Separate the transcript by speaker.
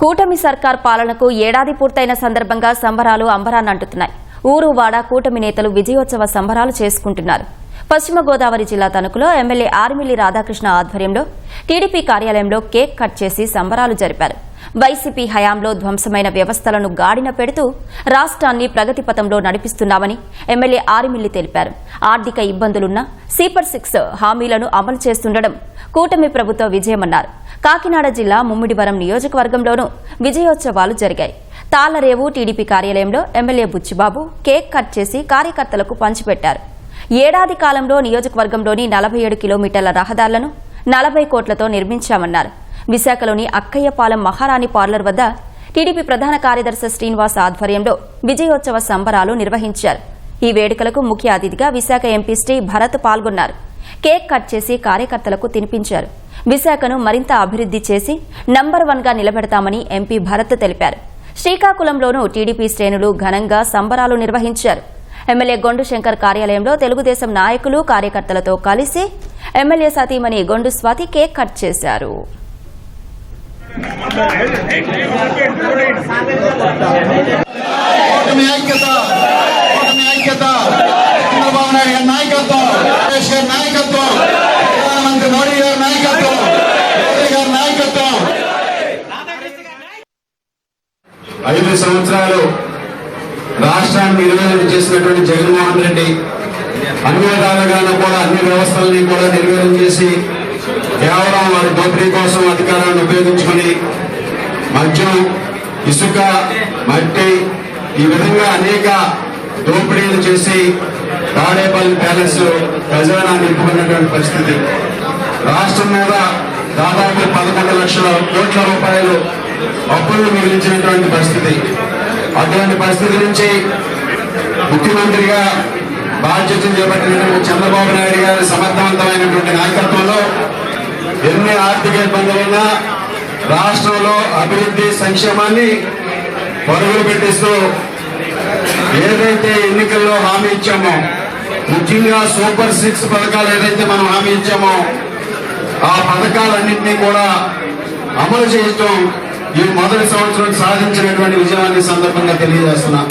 Speaker 1: కూటమి సర్కార్ పాలనకు ఏడాది పూర్తయిన సందర్భంగా సంబరాలు అంబరాన్నంటున్నాయి ఊరు వాడ కూటమి నేతలు విజయోత్సవ సంబరాలు చేసుకుంటున్నారు. పశ్చిమ గోదావరి జిల్లా తణుకులో ఎమ్మెల్యే ఆర్మిల్లి రాధాకృష్ణ ఆధ్వర్యంలో టీడీపీ కార్యాలయంలో కేక్ కట్ చేసి సంబరాలు జరిపారు. వైసీపీ హయాంలో ధ్వంసమైన వ్యవస్థలను గాడిన పెడుతూ రాష్ట్రాన్ని ప్రగతి పథంలో నడిపిస్తున్నామని ఎమ్మెల్యే ఆరిమిల్లి తెలిపారు. ఆర్థిక ఇబ్బందులున్నా సీపర్ సిక్స్ హామీలను అమలు చేస్తుండడం కూటమి ప్రభుత్వ విజయమన్నారు. కాకినాడ జిల్లా ముమ్మిడివరం నియోజకవర్గంలోనూ విజయోత్సవాలు జరిగాయి. తాళ్ళరేవు టీడీపీ కార్యాలయంలో ఎమ్మెల్యే బుచ్చిబాబు కేక్ కట్ చేసి కార్యకర్తలకు పంచిపెట్టారు. ఏడాది కాలంలో నియోజకవర్గంలోని నలభై ఏడు కిలోమీటర్ల రహదారులను నలభై కోట్లతో నిర్మించామన్నారు. విశాఖలోని అక్కయ్యపాలెం మహారాణి పార్లర్ వద్ద టీడీపీ ప్రధాన కార్యదర్శి శ్రీనివాస్ ఆధ్వర్యంలో విజయోత్సవ సంబరాలు నిర్వహించారు. ఈ వేడుకలకు ముఖ్య అతిథిగా విశాఖ ఎంపీ శ్రీ భరత్ పాల్గొన్నారు. కేక్ కట్ చేసి కార్యకర్తలకు తినిపించారు. విశాఖను మరింత అభివృద్ధి చేసి నంబర్ వన్గా నిలబెడతామని ఎంపీ భరత్ తెలిపారు. శ్రీకాకుళంలోనూ టీడీపీ శ్రేణులు ఘనంగా సంబరాలు నిర్వహించారు. ఎమ్మెల్యే గొండు శంకర్ కార్యాలయంలో తెలుగుదేశం నాయకులు కార్యకర్తలతో కలిసి ఎమ్మెల్యే సతీమణి గొండు స్వాతి కేక్ కట్ చేశారు.
Speaker 2: ఐక్యత ఐక్యత చంద్రబాబు నాయుడు గారి నాయకత్వం లోకేష్ గారి నాయకత్వం ప్రధానమంత్రి మోడీ గారి నాయకత్వం మోదీ గారి నాయకత్వం. ఐదు సంవత్సరాలు రాష్ట్రాన్ని నిర్వహణ చేసినటువంటి జగన్మోహన్ రెడ్డి అన్ని విధాలుగాను కూడా అన్ని వ్యవస్థలని కూడా నిర్వహణ చేసి కేవలం వారి దోపిడీ కోసం అధికారాన్ని ఉపయోగించుకొని మద్యం ఇసుక మట్టి ఈ విధంగా అనేక దోపిడీలు చేసి తాడేపల్లి ప్యాలెస్ ఖజానా నింపుకున్నటువంటి పరిస్థితి. రాష్ట్రం మీద దాదాపు పదకొండు లక్షల కోట్ల రూపాయలు అప్పులను మిగిలించినటువంటి పరిస్థితి. అటువంటి పరిస్థితి నుంచి ముఖ్యమంత్రిగా బాధ్యతలు చేపట్టినటువంటి చంద్రబాబు నాయుడు గారి సమర్థవంతమైనటువంటి నాయకత్వంలో ఎన్ని ఆర్థిక ఇబ్బందులైనా రాష్ట్రంలో అభివృద్ధి సంక్షేమాన్ని పరుగులు పెట్టిస్తూ ఏదైతే ఎన్నికల్లో హామీ ఇచ్చామో ముఖ్యంగా సూపర్ సిక్స్ పథకాలు ఏదైతే మనం హామీ ఇచ్చామో ఆ పథకాలన్నింటినీ కూడా అమలు చేయటం ఈ మొదటి సంవత్సరం సాధించినటువంటి విజయాన్ని సందర్భంగా తెలియజేస్తున్నా.